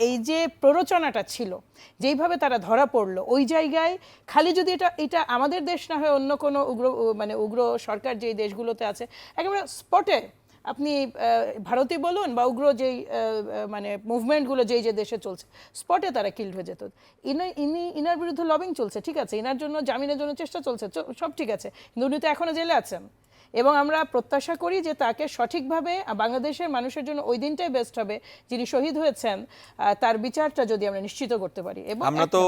এই যে প্ররোচনাটা ছিল যেইভাবে তারা ধরা পড়ল ওই জায়গায় খালি যদি এটা এটা আমাদের দেশ না হয় অন্য কোনো উগ্র মানে উগ্র সরকার যেই দেশগুলোতে আছে একেবারে স্পটে আপনি আহ, ভারতই বলুন বা উগ্র যেই মানে মুভমেন্টগুলো যেই যে দেশে চলছে স্পটে তারা কিল্ড হয়ে যেত। ইনি ইনি ইনার বিরুদ্ধে লবিং চলছে ঠিক আছে ইনার জন্য জামিনের জন্য চেষ্টা চলছে সব ঠিক আছে কিন্তু উনি তো এখনও জেলে আছেন। এবং আমরা প্রত্যাশা করি যে তাকে সঠিকভাবে বাংলাদেশের মানুষের জন্য ওই দিনটাই বেস্ট হবে যিনি শহীদ হয়েছেন তার বিচারটা যদি আমরা নিশ্চিত করতে পারি এবং আমরা তো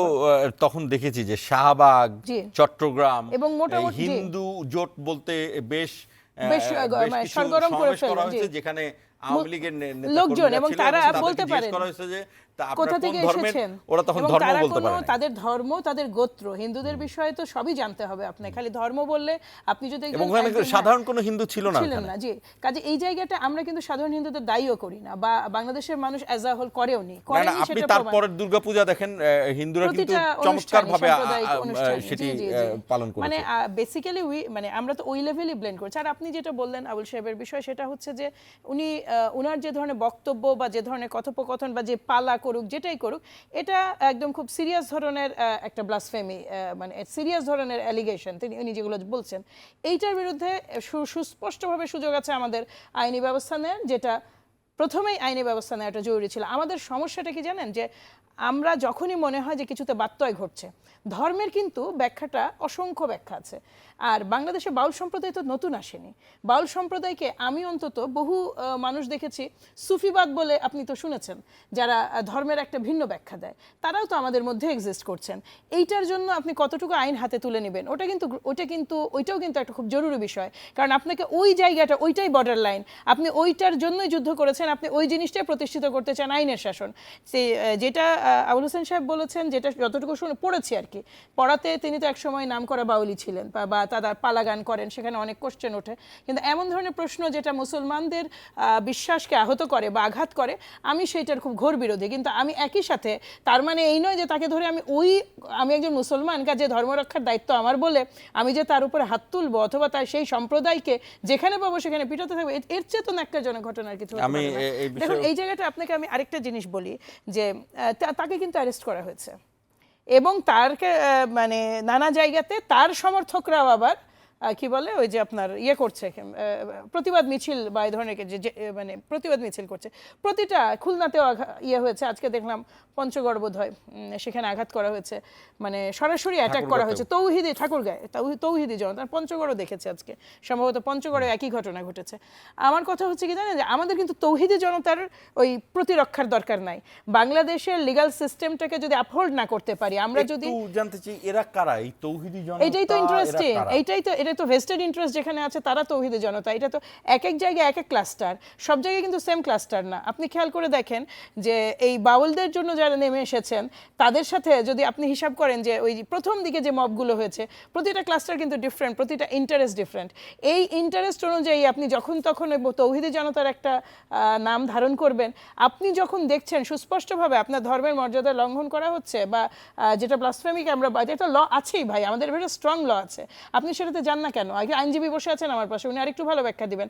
তখন দেখেছি যে শাহবাগ। চট্টগ্রাম এবং মোটামুটি- হিন্দু জোট বলতে বেশ বেশ, মানে সরগরম করে। যেখানে আওয়ামী লীগের লোকজন এবং তারা বলতে পারেন করা হয়েছে যে তা কোথা থেকে এসেছেন? ওরা তখন ধর্ম বলতে পারে তাদের ধর্ম তাদের গোত্র হিন্দুদের বিষয়ে তো সবই জানতে হবে আপনার খালি ধর্ম বললে আপনি যদি ওখানে সাধারণ কোনো হিন্দু ছিল না ছিলেন না জি। কাজে এই জায়গাটা আমরা কিন্তু সাধারণ হিন্দুদের দায়ীও করি না বা বাংলাদেশের মানুষ অ্যাজ আ হোল করেও নি। করেনি আপনি সেটা প্রমাণ। তারপরের দুর্গাপূজা দেখেন হিন্দুরা কিন্তু চমৎকার ভাবে সেটি। পালন মানে বেসিক্যালি উই মানে আমরা তো ওই লেভেলই ব্লেন্ড করছি। আর আপনি যেটা বললেন আবুল সাহেবের বিষয় সেটা হচ্ছে যে উনি উনার যে ধরনের বক্তব্য বা যে ধরনের কথোপকথন বা যে পালা করুক, যেটাই করুক, এটা একদম খুব সিরিয়াস ধরনের একটা ব্লাসফেমি মানে সিরিয়াস ধরনের অ্যালিগেশন তিনি, উনি যেগুলো বলছেন। এইটার বিরুদ্ধে সুস্পষ্টভাবে সুযোগ আছে আমাদের আইনি ব্যবস্থা নেন যেটা প্রথমেই আইনি ব্যবস্থা নেওয়াটা জরুরি ছিল। আমাদের সমস্যাটা কি জানেন? যে আমরা যখনই মনে হয় যে কিছুতে বাত্যয় ঘটছে, ধর্মের কিন্তু ব্যাখ্যাটা অসংখ্য ব্যাখ্যা আছে। আর বাংলাদেশে বাউল সম্প্রদায় তো নতুন আসেনি। বাউল সম্প্রদায়কে আমি অন্তত বহু মানুষ দেখেছি সুফিবাদ বলে আপনি তো শুনেছেন, যারা ধর্মের একটা ভিন্ন ব্যাখ্যা দেয়। তারাও তো আমাদের মধ্যে এক্সিস্ট করছেন। এইটার জন্য আপনি কতটুকু আইন হাতে তুলে নেবেন, ওটা কিন্তু ওটা কিন্তু, ওইটাও কিন্তু একটা খুব জরুরি বিষয়। কারণ আপনাকে ওই জায়গাটা, ওইটাই বর্ডার লাইন আপনি ওইটার জন্যই যুদ্ধ করেছেন আপনি ওই জিনিসটাই প্রতিষ্ঠিত করতে চান আইনের শাসন। সে যেটা আবুল হোসেন সাহেব বলেছেন যেটা যতটুকু শুনে পড়েছি আর কি পড়াতে তিনি তো একসময় নাম করা বাউলি ছিলেন বা- তারা পালা গান করেন সেখানে অনেক কোশ্চেন ওঠে। কিন্তু এমন ধরনের প্রশ্ন যেটা মুসলমানদের বিশ্বাসকে আহত করে বা আঘাত করে আমি সেইটার খুব ঘোর বিরোধী। কিন্তু আমি একই সাথে তার মানে এই নয় যে তাকে ধরে আমি ওই আমি একজন মুসলমান কাজে ধর্ম রক্ষার দায়িত্ব আমার বলে আমি যে তার উপরে হাত তুলবো অথবা তার সেই সম্প্রদায়কে যেখানে পাবো সেখানে পিটাতে থাকব এর- চেয়ে তো ন্যাক্কারজনক ঘটনার কিছু আমি এই দেখুন এই জায়গাটা আপনাকে আমি আরেকটা জিনিস বলি যে তাকে কিন্তু অ্যারেস্ট করা হয়েছে। এবং তারকে মানে নানা জায়গাতে তার সমর্থকরাও আবার কি বলে ওই যে আপনার ইয়ে করছে প্রতিবাদ মিছিল বা এই ধরনের যে মানে প্রতিবাদ মিছিল করছে। প্রতিটা খুলনাতেও ইয়ে হয়েছে। আজকে দেখলাম পঞ্চগড় বোধ হয় সেখানে আঘাত করা হয়েছে। মানে সরাসরি অ্যাটাক করা হয়েছে। তৌহিদি ঠাকুরগাঁয় তাও- তৌহিদি জনতা পঞ্চগড়ও দেখেছে আজকে। সম্ভবত পঞ্চগড়ে একই ঘটনা ঘটেছে। আমার কথা হচ্ছে কি জানেন যে আমাদের কিন্তু তৌহিদি জনতার ওই প্রতিরক্ষার দরকার নাই। বাংলাদেশের লিগাল সিস্টেমটাকে যদি আপহোল্ড না করতে পারি আমরা যদি জানতে চাই এরা কারা? এই তৌহিদি জনতা এটাই তো ইন্টারেস্টিং কারা? এইটাই তো এটা তো ভেস্টেড ইন্টারেস্ট যেখানে আছে, তারা তৌহিদে জনতা। এটা তো এক এক জায়গায় এক এক ক্লাস্টার সব জায়গায় কিন্তু সেম ক্লাস্টার না। আপনি খেয়াল করে দেখেন যে এই বাউলদের জন্য যারা নেমে এসেছেন, তাদের সাথে যদি আপনি হিসাব করেন যে ওই প্রথম দিকে যে মবগুলো হয়েছে, প্রতিটা ক্লাস্টার কিন্তু ডিফারেন্ট প্রতিটা ইন্টারেস্ট ডিফারেন্ট এই ইন্টারেস্ট অনুযায়ী আপনি যখন তখন ওই তৌহিদি জনতার একটা নাম ধারণ করবেন। আপনি যখন দেখছেন, সুস্পষ্টভাবে আপনার ধর্মের মর্যাদা লঙ্ঘন করা হচ্ছে বা যেটা ব্লাসফেমিক আমরা যেটা ল আছেই ভাই, আমাদের ভেতরে স্ট্রং ল আছে। আপনি সেটাতে যান না কেন? আগে আইনজীবী বসে আছেন আমার পাশে উনি আরেকটু ভালো ব্যাখ্যা দিবেন।